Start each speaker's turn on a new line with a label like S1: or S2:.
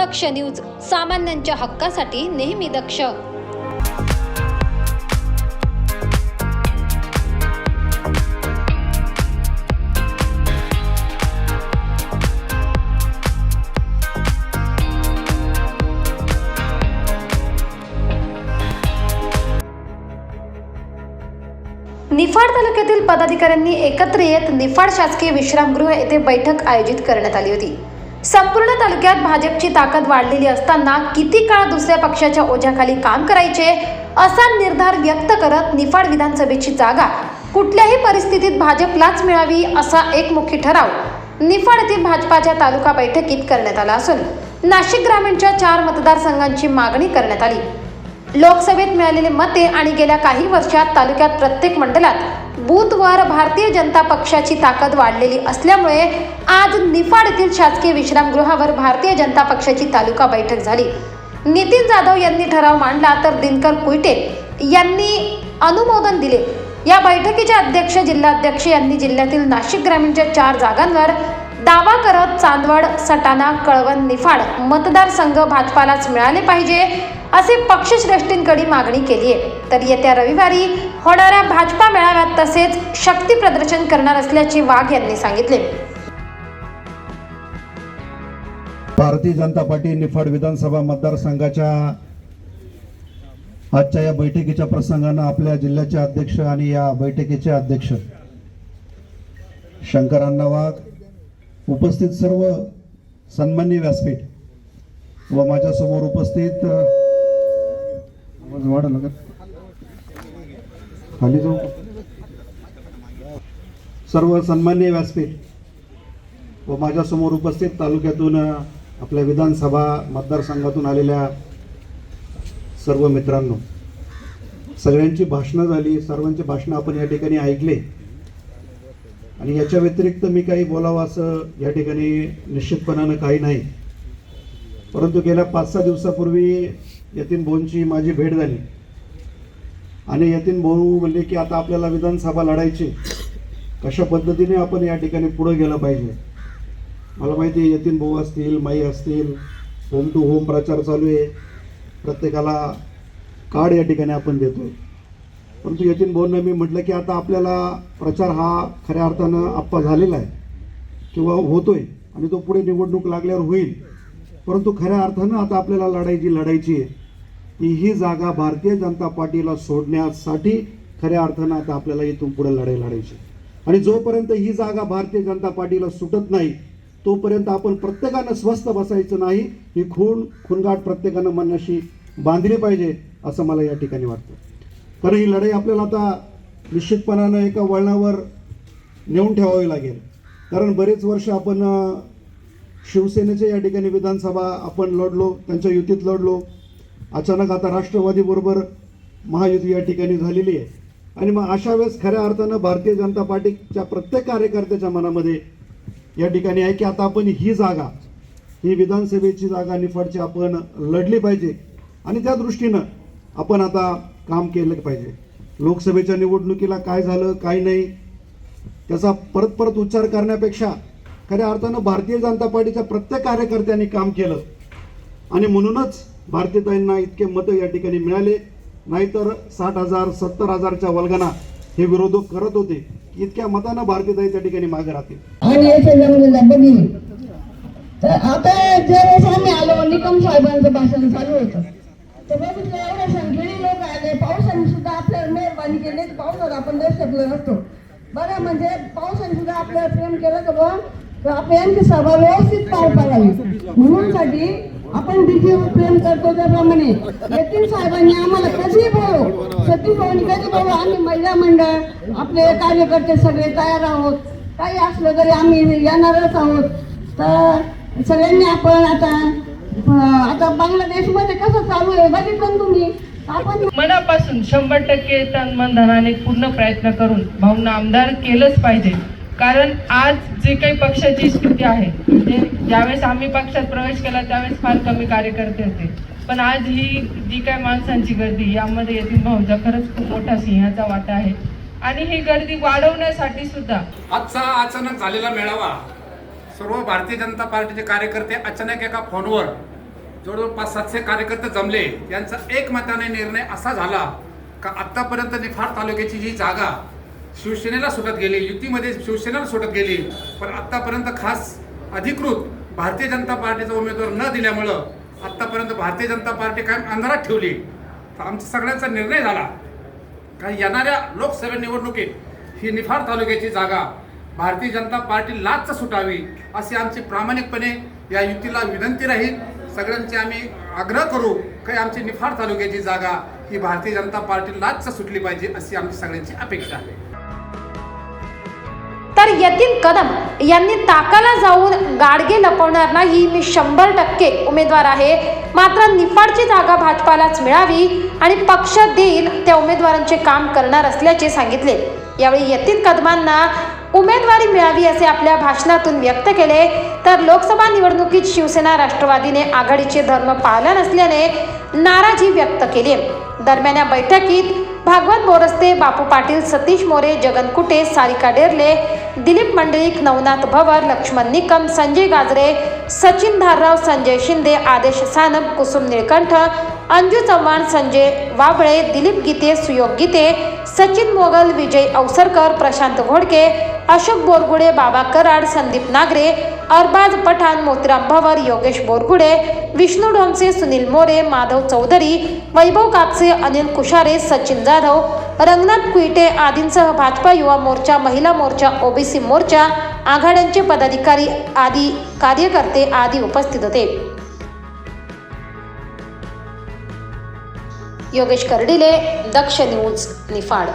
S1: दक्ष news सामान्यांच्या हक्कासाठी नेहमी दक्ष. निफाड तालुक्यातील पदाधिकाऱ्यांनी एकत्र येत निफाड शासकीय विश्रामगृह येथे बैठक आयोजित करण्यात आली होती. संपूर्ण तालुक्यात भाजपची ताकद वाढलेली असताना किती काळ दुसऱ्या पक्षाच्या ओझ्याखाली काम करायचे असा निर्धार व्यक्त करत निफाड विधानसभेची जागा कुठल्याही परिस्थितीत भाजपलाच मिळावी असा एक मुख्य ठराव निफाड येथील भाजपाच्या तालुका बैठकीत करण्यात आला असून नाशिक ग्रामीणच्या चार मतदारसंघांची मागणी करण्यात आली. लोकसभेत मिळालेली मते आणि गेल्या काही वर्षात तालुक्यात प्रत्येक मंडळात बूथवर भारतीय जनता पक्षाची ताकद वाढलेली असल्यामुळे आज निफाड येथील शासकीय विश्रामगृहावर भारतीय जनता पक्षाची तालुका बैठक झाली. नितीन जाधव यांनी ठराव मांडला तर दिनकर कुईटे यांनी अनुमोदन दिले. या बैठकीचे अध्यक्ष जिल्हाध्यक्ष यांनी जिल्ह्यातील नाशिक ग्रामीणच्या चार जागांवर दावा करत चांदवड सटाणा कळवण निफाड मतदारसंघ भाजपालाच मिळाले पाहिजे. असे पक्षश्रेष्ठींकडे मागणी केली आहे. तर येत्या रविवारी होणाऱ्या भाजपा मेळाव्यात तसेच शक्ती प्रदर्शन करणार असल्याचे वाघ यांनी सांगितले.
S2: भारतीय जनता पार्टी निफाड विधानसभा मतदारसंघाच्या आजच्या या बैठकीच्या प्रसंगानं आपल्या जिल्ह्याचे अध्यक्ष आणि या बैठकीचे अध्यक्ष शंकर अण्णा वाघ उपस्थित सर्व सन्मान्य व्यासपीठ व माझ्यासमोर उपस्थित वाढा लागत खाली जाऊ सर्व सन्मान्य व्यासपीठ व माझ्यासमोर उपस्थित तालुक्यातून आपल्या विधानसभा मतदारसंघातून आलेल्या सर्व मित्रांनो सगळ्यांची भाषणं झाली सर्वांची भाषणं आपण या ठिकाणी ऐकले. आणि याच्या व्यतिरिक्त मी काही बोलावं असं या ठिकाणी निश्चितपणानं काही नाही. परंतु गेल्या पाच सहा दिवसापूर्वी यतीन भाऊंची माझी भेट झाली. आणि यतीन भाऊ म्हणले की आता आपल्याला विधानसभा लढायची कशा पद्धतीने आपण या ठिकाणी पुढे गेलं पाहिजे? मला माहिती आहे यतीन भाऊ असतील माई असतील होम टू होम प्रचार चालू आहे. प्रत्येकाला कार्ड या ठिकाणी आपण देतो आहे परंतु यतीन भाऊंना मी म्हटलं की आता आपल्याला प्रचार हा खऱ्या अर्थानं आप्पा झालेला आहे. किंवा होतोय. आणि तो पुढे निवडणूक लागल्यावर होईल. परंतु खऱ्या अर्थानं आता आपल्याला लढाई जी लढायची आहे ही जागा भारतीय जनता पार्टीला सोडण्यासाठी खऱ्या अर्थानं आता आपल्याला इथून पुढे लढाई लढायची आणि जोपर्यंत ही जागा भारतीय जनता पार्टीला सुटत नाही तोपर्यंत आपण प्रत्येकानं स्वस्थ बसायचं नाही ही खून खुनगाट प्रत्येकानं मनाशी बांधली पाहिजे असं मला या ठिकाणी वाटतं. कारण ही लढाई आपल्याला आता निश्चितपणानं एका वळणावर नेऊन ठेवावी लागेल. कारण बरेच वर्ष आपण शिवसेनेचे शिवसेनेच्या या ठिकाणी विधानसभा आपण लढलो त्यांच्या युतीत लढलो. अचानक आता राष्ट्रवादीबरोबर महायुती या ठिकाणी झालेली आहे. आणि मग अशा वेळेस खऱ्या अर्थानं भारतीय जनता पार्टीच्या प्रत्येक कार्यकर्त्याच्या मनामध्ये या ठिकाणी आहे की आता आपण ही जागा ही विधानसभेची जागा निफाडची आपण लढली पाहिजे. आणि त्या दृष्टीनं आपण आता काम केलं पाहिजे. लोकसभेच्या निवडणुकीला काय झालं काय नाही त्याचा परत परत उच्चार करण्यापेक्षा खऱ्या अर्थानं भारतीय जनता पार्टीच्या प्रत्येक कार्यकर्त्यांनी काम केलं. आणि म्हणूनच भारतीयताईंना इतके मतं या ठिकाणी मिळाले. नाहीतर साठ हजार सत्तर हजारच्या वल्गना हे विरोधक करत होते. की इतक्या मतानं भारतीयताई त्या ठिकाणी मागे राहतील.
S3: आणि आता ज्यावेळेस आम्ही आलो निकम साहेबांचं भाषण चालू होतं. तर बघितलं एवढ्या संख्येने लोक आले. पावसाने सुद्धा आपल्याला मेहरबानी केली. तर आपण दर्शकलो असतो. बरं म्हणजे पावसाने सुद्धा आपल्याला प्रेम केलं का बुवा तर आपल्याची सभा व्यवस्थित पार पाडावी. म्हणून साठी आपण तिथे प्रेम करतो त्याप्रमाणे. यतीन साहेबांनी आम्हाला कधी बोलव. सतीश भाऊनी कधी भाऊ आम्ही महिला मंडळ आपले कार्यकर्ते सगळे तयार आहोत. काही असलं तरी आम्ही येणारच आहोत. तर सगळ्यांनी आपण आता आता बांगलादेशमध्ये कसं चालू आहे बघितलं तुम्ही? आपण
S4: मनापासून शंभर टक्के तन मन धनाने पूर्ण प्रयत्न करून भाऊंना आमदार केलंच पाहिजे. कारण आज जे काही पक्षाची स्थिती आहे म्हणजे ज्यावेळेस आम्ही पक्षात प्रवेश केला त्यावेळेस फार कमी कार्यकर्ते होते. पण आज ही जी काय माणसांची गर्दी यामध्ये येथील भाऊंचा खरंच खूप मोठा सिंहाचा वाटा आहे. आणि ही गर्दी वाढवण्यासाठी सुद्धा
S5: आजचा अचानक झालेला मेळावा सर्व भारतीय जनता पार्टीचे कार्यकर्ते अचानक एका फोनवर जवळजवळ पाच सातशे कार्यकर्ते जमले. यांचा एकमताने निर्णय असा झाला का आत्तापर्यंत निफाड तालुक्याची जी जागा शिवसेनेला सुटत गेली युतीमध्ये शिवसेनेला सुटत गेली पण आत्तापर्यंत खास अधिकृत भारतीय जनता पार्टीचा उमेदवार न दिल्यामुळं आत्तापर्यंत भारतीय जनता पार्टी कायम अंधारात ठेवली. तर आमचा सगळ्यांचा निर्णय झाला. कारण येणाऱ्या लोकसभा निवडणुकीत ही निफाड तालुक्याची जागा भारतीय जनता पार्टी लाच सुटावी अशी आमची प्रामाणिकपणे या युतीला विनंती राहील. सगळ्यांची आम्ही आग्रह करू काही आमची निफाड तालुक्याची जागा ही भारतीय जनता पार्टी लाच सुटली पाहिजे अशी आमची सगळ्यांची अपेक्षा आहे.
S1: तर यतीन कदम यांनी ताकाला जाऊन गाडगे लपवणार नाही मी शंभर टक्के उमेदवार आहे. मात्र निफाडची जागा भाजपालाच मिळावी आणि पक्ष देईल त्या उमेदवारांचे काम करणार असल्याचे सांगितले. यावेळी यतीन कदमांना उमेदवारी मिळावी असे आपल्या भाषणातून व्यक्त केले. तर लोकसभा निवडणुकीत शिवसेना राष्ट्रवादीने आघाडीचे धर्म पाळला नसल्याने नाराजी व्यक्त केली. दरम्यान या बैठकीत भागवत बोरस्ते बापू पाटील सतीश मोरे जगन कुटे सारिका डेरले दिलीप मंडलिक नवनाथ भवर लक्ष्मण निकम संजय गाजरे सचिन धारराव संजय शिंदे आदेश सानप कुसुम निळकंठ अंजू चव्हाण संजय वाबळे दिलीप गीते सुयोग गीते सचिन मोगल विजय अवसरकर प्रशांत घोडके अशोक बोरगुडे बाबा कराड संदीप नागरे अरबाज पठाण मोतीराम भवर योगेश बोरगुडे विष्णू ढोमसे सुनील मोरे माधव चौधरी वैभव कापसे अनिल कुशारे सचिन जाधव रंगनाथ कुईटे आदींसह भाजपा युवा मोर्चा महिला मोर्चा ओबीसी मोर्चा आघाड्यांचे पदाधिकारी आदी कार्यकर्ते आदी उपस्थित होते. योगेश कर्डिले दक्ष न्यूज निफाड.